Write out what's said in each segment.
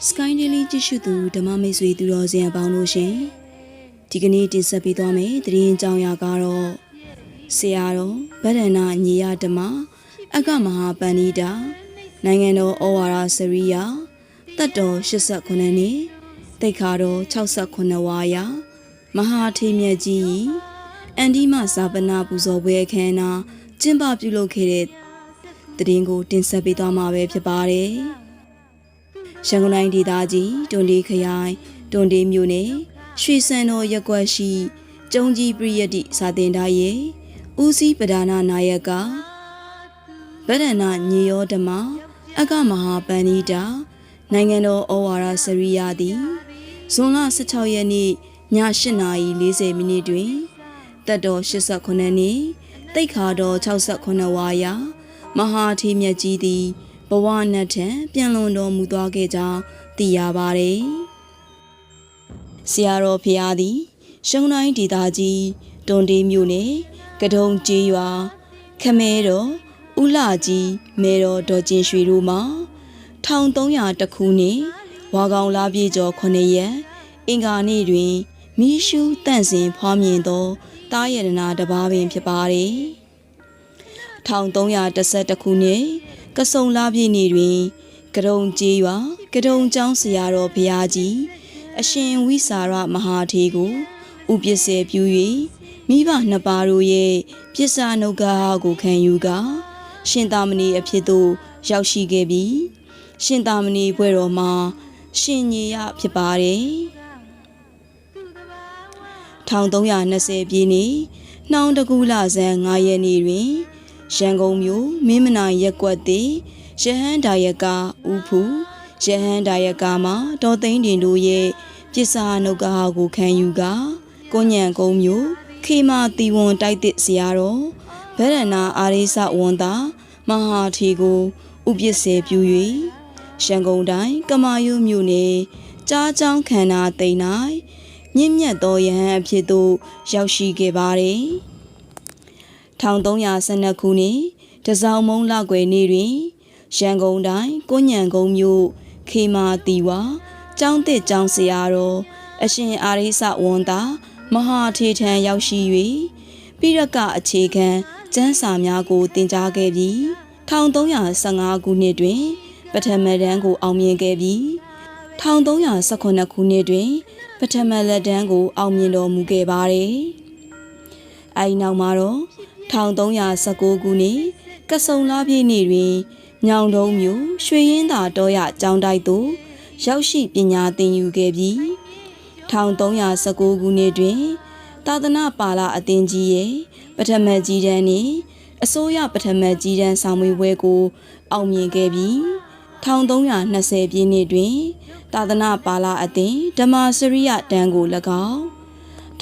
Sky Daily ကြည့်ရှုသူဓမ္မမိတ်ဆွေသူတော်စင်အပေါင်းတို့ရှင်ဒီကနေ့တင်ဆက်ပေးသွားမယ်သတင်းကြောင်းရာကတော့ဆရာတော်ဗဒ္ဒနာညီယဓမ္မအကမဟာပန္နိတာနိုင်ငံတော်ဩဝါဒစရိယာတတ်တော်89နှစ်တိတ်ခါတော်68ဝါယာမဟာထေမြတ်ကြီးအန်ဒီမဇာပနာပူဇော်ပွဲအခမ်းအနားကျင်းပပြုလုပ်ခဲ့တဲ့တည်င်းကိုတင်ဆက်ပေးသွားမှာပဲဖြစ်ပါတယ်။ ရန်ကုန်တိုင်းဒေသကြီးတွန်ဒီခရိုင်တွန်ဒီမြို့နယ်ရွှေစံတော်ရက်ကွက်ရှိကျုံကြီးပြည့်ရတိစာတင်သားရဲ့ဦးစီးပဒါနာနာယကဗဒနာညီယောဓမ္မအကမဟာပန္နိတာနိုင်ငံတော်ဩဝါဒစရိယာသည်ဇွန်လ16ရက်နေ့ည8:40မိနစ်တွင်တက်တော်89နှစ်တိတ်ခါတော်68ဝါယာမဟာထီမြတ်ကြီးသည် ဘဝနဲ့ထံပြန်လွန်တော်မူသွားခဲ့ကြောင်းသိရပါတယ်။ဆရာတော်ဖျားသည်ရှုံတိုင်းဒေသကြီးတွန်တေးမြို့နယ်ကဒုံကျေးရွာခမဲတော်ဦးလာကြီးမဲတော်ဒေါ်ကျင်ရွှေတို့မှာ1300တခုနှစ်ဝါကောင်လာပြေကျော်9ရက်အင်္ဂါနေ့တွင်မီးရှူးတန့်စင်ဖွားမြင်သောတားရတနာတပါးပင်ဖြစ်ပါတယ်1312ခုနှစ် ကစုံလာပြည့်နေ့တွင်ကရုံကျေးရွာကရုံကျောင်းဆရာတော်ဘုရားကြီး အရှင်ဝိစာရမဟာထေကိုဥပစ္စေပြု၍မိဘနှစ်ပါးတို့ရဲ့ပြစ္ဆာနုဂါကိုခံယူကာရှင်သာမဏေအဖြစ်သို့ရောက်ရှိခဲ့ပြီးရှင်သာမဏေဘွဲ့တော်မှာရှင်ညီရဖြစ်ပါတယ်1320ပြည့်နှစ်နှောင်းတကူလဆန်း9ရက်နေ့တွင် ရန်ကုန်မြို့မင်းမနာရက်ကွက်သည်ရဟန်းဒါယကဦးဖူရဟန်းဒါယကမှာဒေါ်သိန်းတင်တို့ရဲ့ပြစ္ဆာနုကာကိုခံယူကာကိုညံကုန်းမြို့ခေမာတီဝန်တိုက်တစ်ဆရာတော်ဗရဏာအာရိစဝန်သာမဟာထီကိုဥပစ္စေပြု၍ရန်ကုန်တိုင်းကမာယုမြို့နယ်ကြားချောင်းခန္ဓာသိမ်း၌မြင့်မြတ်သောယဟန်အဖြစ်သို့ရောက်ရှိခဲ့ပါတယ် 1312ခုနှစ်တစောင်းမုံလောက်ွယ်နေ့တွင်ရန်ကုန်တိုင်းကိုညံကုန်းမြို့ခေမာတီဝါကျောင်းတစ်ကျောင်းဆရာတော်အရှင်အာရိစဝန်သာမဟာထေထံရောက်ရှိ၍ပိရကအခြေခံကျမ်းစာများကိုတင် जा ခဲ့ပြီး1315ခုနှစ်တွင် ပထမတန်းကိုအောင်မြင်ခဲ့ပြီး1318ခုနှစ်တွင် ပထမလက်တန်းကိုအောင်မြင်တော်မူခဲ့ပါတယ်။အဲဒီနောက်မှာတော့ 1319ခုနှစ်ကဆုံလာပြည့်နေ့တွင်ညောင်တုံးမြို့ရွှေရင်သာတော်ရကျောင်းတိုက်သို့ရောက်ရှိပညာသင်ယူခဲ့ပြီး1319ခုနှစ်တွင် သာသနာပါလာအသင်ကြီးရဲ့ပထမကြီးတန်းနှင့်အစိုးရပထမကြီးတန်းဆောင်မွေပွဲကို အောင်မြင်ခဲ့ပြီး1320ပြည့်နှစ်တွင် သာသနာပါလာအသင်ဓမ္မစရိယတန်းကို၎င်း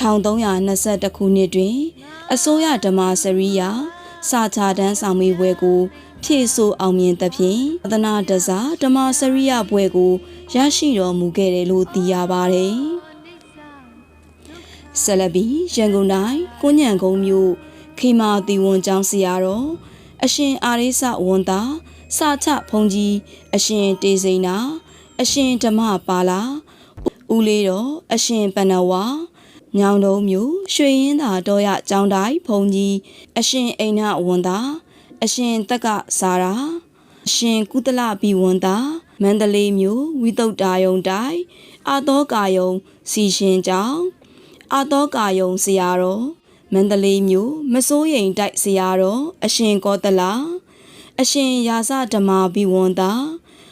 1322ခုနှစ်တွင် အစိုးရဓမ္မစရိယစာချတန်းဆောင်မွေပွဲကို ဖြည့်ဆို့အောင်မြင်သဖြင့်သာသနာတစားဓမ္မစရိယပွဲကိုရရှိတော်မူခဲ့တယ်လို့သိရပါတယ်။ဆလဘီရန်ကုန်တိုင်းကိုညံကုန်းမြို့ခေမာတီဝန်ကျောင်းဆရာတော်အရှင်အာရိစဝန်သာစာချဖုန်ကြီးအရှင်တေစိန်နာအရှင်ဓမ္မပါလာဦးလေးတော်အရှင်ပဏဝါ ညောင်တုံးမြို့ရွှေရင်သာတော်ရကျောင်းတိုင်းဖုန်ကြီးအရှင်အိဏဝန်သာအရှင်တက်ကစာရာအရှင်ကုသလဘီဝန်သာမန္တလေးမြို့ဝိတုဒ္ဓာယုံတိုင်းအာသောကာယုံစီရှင်ကျောင်းအာသောကာယုံဆရာတော်မန္တလေးမြို့မစိုးရိမ်တိုက်ဆရာတော်အရှင်ကောတလာအရှင်ရာဇဓမ္မာဘီဝန္တာ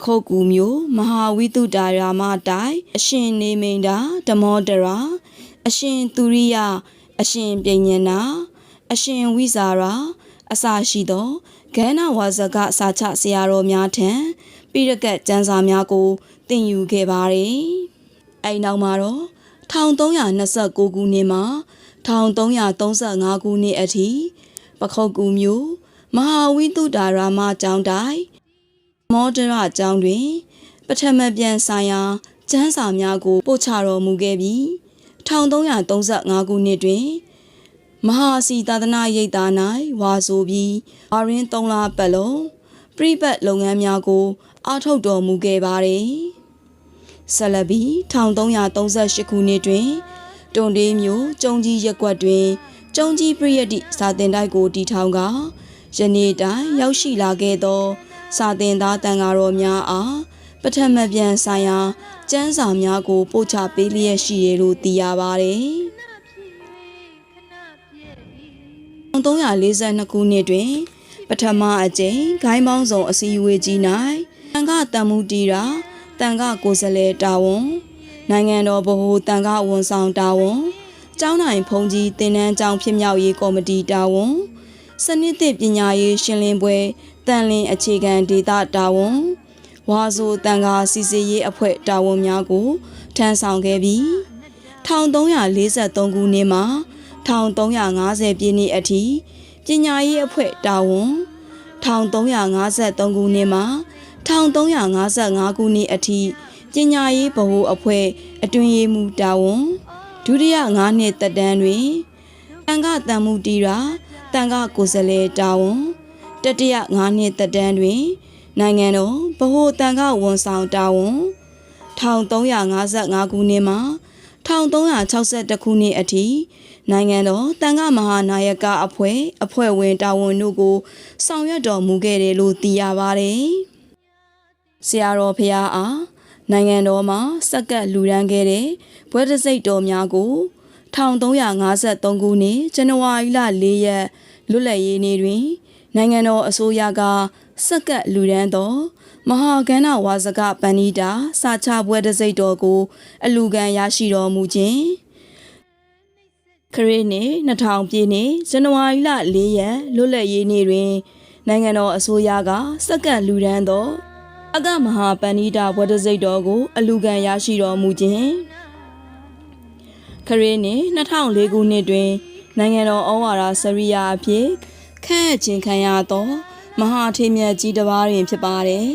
ခုတ်ကူမျိုးမဟာဝိတုဒ္ဓာရာမတိုင်အရှင်နေမိန်တာဓမောတရာ အရှင်သူရိယအရှင်ပြိညနာအရှင်ဝိဇာရာအစာရှိသောဂန္နဝါဇကစာချဆရာတော်များထံပိရကတ်ကျမ်းစာများကိုသင်ယူခဲ့ပါတယ်။အဲဒီနောက်မှာတော့1329ခုနှစ်မှာ1335ခုနှစ်အထိပခုတ်ကူမျိုးမဟာဝိတုဒ္ဓါရာမကျောင်းတိုင်မောဒရကျောင်းတွင် ပထမပြန်ဆိုင်ရာကျမ်းစာများကိုပို့ချတော်မူခဲ့ပြီး 1335ခုနှစ်တွင်မဟာစီသာသနာရိပ်သာ၌ဝါဆိုပြီးအရင်း3လပတ်လုံးပြိပတ်လုပ်ငန်းများကိုအားထုတ်တော်မူခဲ့ပါတယ်။ဆက်လက်ပြီး1338ခုနှစ်တွင်တွန်တေးမျိုးကျုံကြီးရက်ကွက်တွင်ကျုံကြီးပရိယတ်တိစာတင်တိုက်ကိုတည်ထောင်ကယနေ့တိုင်ရောက်ရှိလာခဲ့သော စာတင်သားတန်ဃာတော်များအားပထမပြန်ဆိုင်ရာ ကျမ်းစာများကိုပို့ချပေးလျက်ရှိတယ်လို့သိရပါတယ်။1342ခုနှစ်တွင် ပထမအကြိမ်ဂိုင်းပေါင်းစုံအစည်းအဝေးကြီး၌တန်ခတန်မှုတီရာတန်ခကိုယ်စားလှယ်တာဝန်နိုင်ငံတော်ဗဟိုတန်ခဝန်ဆောင်တာဝန်ကျောင်းနိုင်ဖုန်ကြီးတင်နန်းကျောင်းဖြစ်မြောက်ရေးကော်မတီတာဝန်စနစ်သစ်ပညာရေးရှင်းလင်းပွဲတန်လင်းအခြေခံဒေသတာဝန် ဝါဆိုတန်ခါစီစီရေးအဖွဲ့တာဝန်များကိုထမ်းဆောင်ခဲ့ပြီး1343ခုနှစ်မှာ1350ပြည့်နှစ်အထိပညာရေးအဖွဲ့တာဝန်1353ခုနှစ်မှာ1355ခုနှစ်အထိပညာရေးဗဟိုအဖွဲ့အတွင်ရေးမှူးတာဝန်ဒုတိယ9နှစ်သက်တမ်းတွင်တန်ခတန်မှုတီရာတန်ခကိုယ်စားလှယ်တာဝန်တတိယ9နှစ်သက်တမ်းတွင် နိုင်ငံတော်ဗဟိုတန်ခဝန်ဆောင်တာဝန်1355ခုနှစ်မှာ1362ခုနှစ်အထိနိုင်ငံတော်တန်ခမဟာနာယကအဖွဲ့အဖွဲ့ဝင်တာဝန်တို့ကို ဆောင်ရွက်တော်မူခဲ့တယ်လို့သိရပါတယ်။ဆရာတော်ဖရာအားနိုင်ငံတော်မှာစက္ကပ်လူရန်ခဲ့တဲ့ဘွဲတစိတ်တော်များကို1353ခုနှစ်ဇန်နဝါရီလ4ရက်လွတ်လပ်ရေးနေ့တွင် နိုင်ငံတော်အစိုးရကစက္ကပ်လူရန်တော်မဟာကန္နဝါစကပဏိတာ စာချပွဲတစိတ်တော်ကို အလူခံရရှိတော်မူခြင်းခရစ်နှစ်2000ပြည့်နှစ်ဇန်နဝါရီလ4ရက်လွတ်လပ်ရေးနေ့တွင် နိုင်ငံတော်အစိုးရကစက္ကန့်လူဒန်းသော အကမဟာပဏိတာဝတ္တစိတ်တော်ကို အလူခံရရှိတော်မူခြင်းခရစ်နှစ်2004ခုနှစ်တွင် နိုင်ငံတော်ဩဝါဒစရိယာအဖြစ် ခန့်အပ်ခြင်းခံရသောမဟာထေမြတ်ကြီးတစ်ပါးတွင်ဖြစ်ပါတယ်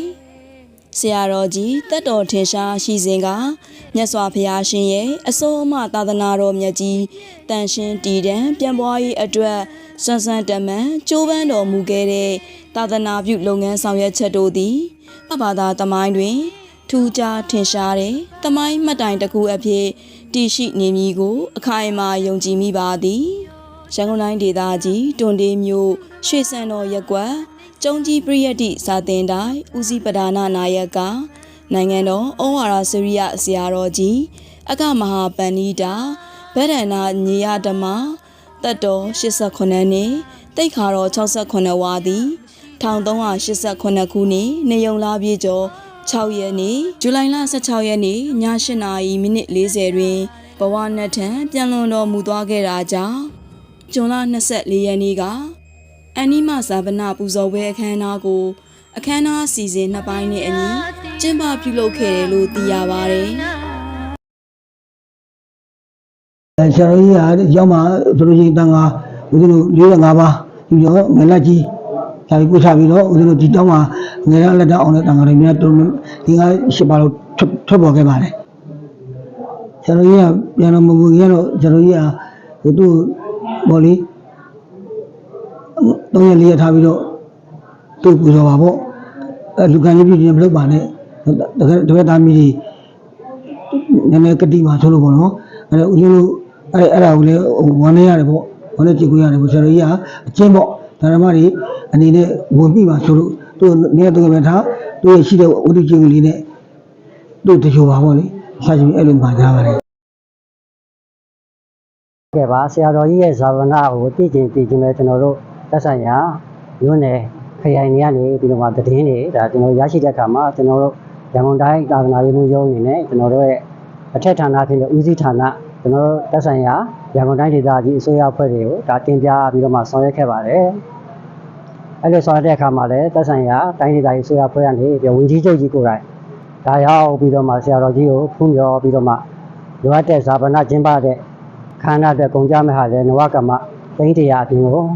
။ဆရာတော်ကြီးတက်တော်ထင်ရှားရှိစဉ်ကမြတ်စွာဘုရားရှင်ရဲ့အစိုးအမသာသနာတော်မြတ်ကြီးတန်ရှင်းတည်တံပြန်ပွားရေးအတွက်စွမ်းစွမ်းတမန်ကြိုးပမ်းတော်မူခဲ့တဲ့သာသနာပြုလုပ်ငန်းဆောင်ရွက်ချက်တို့သည်ပပသာတမိုင်းတွင် ထူးခြားထင်ရှားတဲ့တမိုင်းမှတ်တိုင်တစ်ခုအဖြစ်တည်ရှိနေမည်ကို အခိုင်အမာယုံကြည်မိပါသည် ရန်ကုန်တိုင်းဒေသကြီးတွန်တေးမြို့ရွှေစံတော်ရက်ကွက်ကျုံကြီးပရိယတ်တိစာတင်တိုင်းဦးစီးပဒါနာနာယကနိုင်ငံတော်ဩဝါဒစရိယဆရာတော်ကြီးအကမဟာပန္နိတာဗဒ္ဒနာညီယဓမ္မတက်တော်89နှစ်တိတ်ခါတော်68ဝါသည်1389ခုနှစ်နေုံလာပြေကျော်6ရက်နေ့ဇူလိုင်လ16ရက်နေ့ည8နာရီမိနစ်40တွင်ဘဝနဲ့ထံပြန်လွန်တော်မူသွားခဲ့တာကြောင့် ဇွန်လ24ရက်နေ့ကအနိမဇာဗနာပူဇော်ပွဲအခမ်းအနားကို အခမ်းအနားအစီအစဉ်နှစ်ပိုင်းနဲ့အညီကျင်းပပြုလုပ်ခဲ့တယ်လို့သိရပါတယ်။အဲဆရာတော်ကြီးကရောက်မှသူတို့ကြီးတန်ခါဦးဇင်းတို့45ပါးယူရောငလက်ကြီးဒါပြီးကိုချပြီးတော့ဦးဇင်းတို့ဒီတောင်းမှာငရလက်တောင်းအောင်တဲ့တန်ခါတွေများတုံးဒီကရှစ်ပါလို့ထွက်ထွက်ပေါ်ခဲ့ပါတယ်ဆရာတော်ကြီးကပြန်တော်မူကြီးကတော့ဆရာတော်ကြီးကသူ့ ဘော်လီတော့ရလေးရထားပြီးတော့သူ့ပူဇော်ပါပေါ့အဲလူကန်လေးပြည့်ပြည့်မလုပ်ပါနဲ့တကယ်တကယ်သားမီးကြီးနည်းနည်းကတိမှာဆိုလို့ပေါ့နော်အဲဦးဇင်းတို့အဲ့အဲ့ဒါကိုလည်းဝမ်းနေရတယ်ပေါ့ဝမ်းနေကြည့်ခွင့်ရတယ်ပေါ့ဆရာတော်ကြီးကအကျဉ်းပေါ့ဓမ္မတွေအနေနဲ့ဝင်ပြီးပါဆိုလို့သူနေရာတူပဲထားသူရရှိတဲ့ဝိတုကျင့်လေးနဲ့သူ့တချို့ပါပေါ့လေဆက်ပြီးအဲ့လိုမှာကြပါတယ် ကဲပါဆရာတော်ကြီးရဲ့ဇာဝနာကိုသိကျင်သိကျင်ပဲကျွန်တော်တို့သက်ဆိုင်ရာမြို့နယ်ခရိုင်တွေကနေပြီးတော့မှသတင်းတွေဒါကျွန်တော်ရရှိတဲ့အခါမှာကျွန်တော်တို့ရန်ကုန်တိုင်းသာသနာရေးမှုရုံးအနေနဲ့ကျွန်တော်တို့ရဲ့အထက်ဌာနဖြစ်တဲ့ဦးစီးဌာနကျွန်တော်တို့သက်ဆိုင်ရာရန်ကုန်တိုင်းဒေသကြီးအစိုးရအဖွဲ့တွေကိုဒါတင်ပြပြီးတော့မှဆောင်ရွက်ခဲ့ပါတယ်အဲ့လိုဆောင်ရွက်တဲ့အခါမှာလည်းသက်ဆိုင်ရာတိုင်းဒေသကြီးအစိုးရအဖွဲ့ကနေပြီးဝန်ကြီးချုပ်ကြီးကိုယ်တိုင်ဒါရောက်ပြီးတော့မှဆရာတော်ကြီးကိုဖူးမြော်ပြီးတော့မှလိုအပ်တဲ့ဇာပနာကျင်းပတဲ့ ခန္ဓာအတွက်ကုန်ကြမဲ့ဟာလဲနဝကမ္မသိန်းတရားအပြင်ကို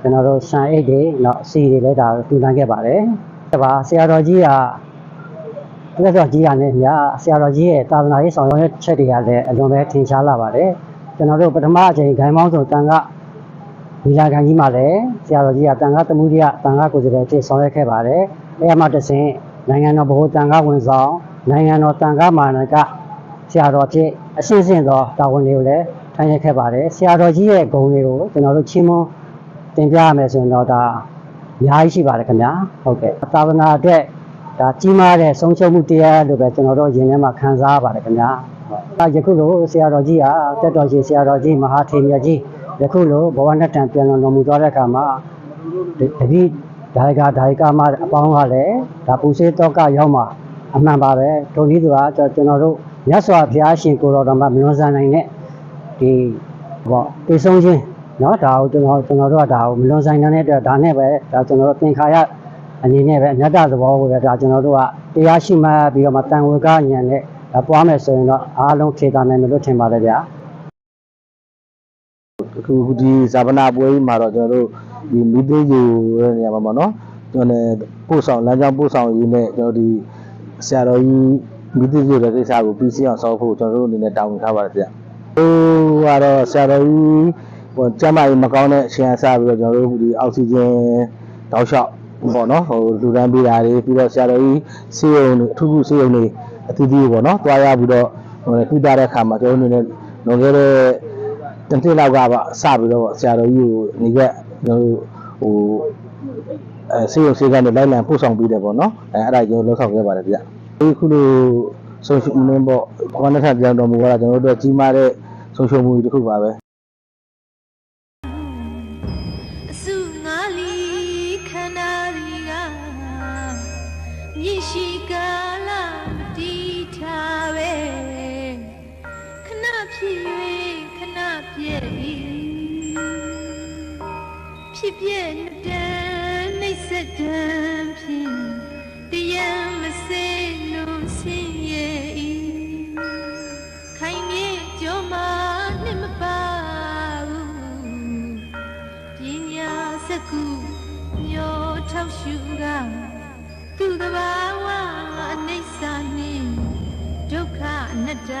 ကျွန်တော်တို့စံအိတ်တွေတော့စီတွေလည်းဒါတူတန်းခဲ့ပါတယ်။ဒါပါဆရာတော်ကြီးကလက်တော်ကြီးရနဲ့မြဆရာတော်ကြီးရဲ့သာသနာရေးဆောင်ရွက်ချက်တွေကလည်းအလွန်ပဲထင်ရှားလာပါတယ်။ကျွန်တော်တို့ပထမအချိန်ဂိုင်းမောင်းဆိုတန်ခဒီလာခံကြီးမှာလည်းဆရာတော်ကြီးကတန်ခသမှုရိယတန်ခကိုယ်စားလှယ်ဖြစ်ဆောင်ရွက်ခဲ့ပါတယ်။အဲအမှတစ်ဆင့်နိုင်ငံတော်ဗဟိုတန်ခဝန်ဆောင်နိုင်ငံတော်တန်ခါမာနကဆရာတော်ဖြစ်အရှင်းရှင်းသောတာဝန်တွေကိုလည်း ထမ်းရွက်ခဲ့ပါတယ်ဆရာတော်ကြီးရဲ့ဂုဏ်တွေကိုကျွန်တော်တို့ချီးမွမ်းတင်ပြရမယ်ဆိုရင်တော့ဒါအများကြီးရှိပါတယ်ခင်ဗျာဟုတ်ကဲ့သာသနာအတွက်ဒါကြီးမားတဲ့ဆုံးရှုံးမှုတရားလို့ပဲကျွန်တော်တို့ယင်ထဲမှာခံစားရပါတယ်ခင်ဗျာဟုတ်ယခုလိုဆရာတော်ကြီးဟာတက်တော်ရှင်ဆရာတော်ကြီးမဟာထေမြတ်ကြီးယခုလိုဘဝနဲ့တန်ပြန်လွန်တော်မူသွားတဲ့အခါမှာတတိဒါယကဒါယကမအပေါင်းကလည်းဒါပူစေတော့ကရောက်မှာအမှန်ပါပဲဒုနည်းသူကကျွန်တော်တို့မြတ်စွာဘုရားရှင်ကိုတော်တော်မှမလွန်ဆန်နိုင်တဲ့ ဒီပေါ့တေဆုံးချင်းနော်ဒါကိုကျွန်တော်ကျွန်တော်တို့ကဒါကိုမလွန်ဆိုင်တဲ့အတွက်ဒါနဲ့ပဲဒါကျွန်တော်တို့သင်္ခါရအနေနဲ့ပဲအနတ္တသဘောကိုပဲဒါကျွန်တော်တို့ကတရားရှိမှပြီးတော့မှတန်ဝေကဉာဏ်နဲ့ဒါပွားမယ်ဆိုရင်တော့အားလုံးဖြေတာနိုင်မယ်လို့ထင်ပါတယ်ဗျာအခုဒီဇာပနာပွဲကြီးမှာတော့ကျွန်တော်တို့ဒီမိသေးယူတဲ့နေရာမှာပေါ့နော်ကျွန်တော်ပို့ဆောင်လမ်းကြောင်းပို့ဆောင်ရေးနဲ့ကျွန်တော်ဒီဆရာတော်ကြီးမိသေးယူတဲ့ကိစ္စကိုပြီးစီအောင်ဆောက်ဖို့ကျွန်တော်တို့အနေနဲ့တာဝန်ထားပါတယ်ဗျာ ဟိုကတော့ဆရာတော်ကြီးဟိုကျန်းမာရေးမကောင်းတဲ့အချိန်အစပြီးတော့ကျွန်တော်တို့ဒီအောက်ဆီဂျင်တောက်လျှောက်ပေါ့နော်ဟိုလူတန်းပေးတာတွေပြီးတော့ဆရာတော်ကြီးဆေးရုံတွေအထူးထူးဆေးရုံတွေအသီးသီးပေါ့နော်တွားရပြီးတော့ဟိုပြတာတဲ့အခါမှာကျွန်တော်တို့အနေနဲ့လွန်ခဲ့တဲ့တနေ့လောက်ကပါစပြီးတော့ဆရာတော်ကြီးကိုနေကကျွန်တော်တို့ဟိုအဲဆေးရုံဆေးကနေလိုက်လံပို့ဆောင်ပေးတယ်ပေါ့နော်အဲအဲ့ဒါကျွန်တော်လှုပ်ဆောင်ခဲ့ပါတယ်ဗျဒီခုလိုဆုံးရှုံးမှုပေါ့ဘာနဲ့ထပြောင်းတော်မူတာကျွန်တော်တို့အတွက်ကြီးမားတဲ့ ဆုံးရှုံးမှုတစ်ခုပါပဲ ရှုကသူတဘာဝအနိစ္စနှင့်ဒုက္ခအနတ္တ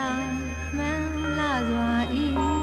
မှန်လာစွာ၏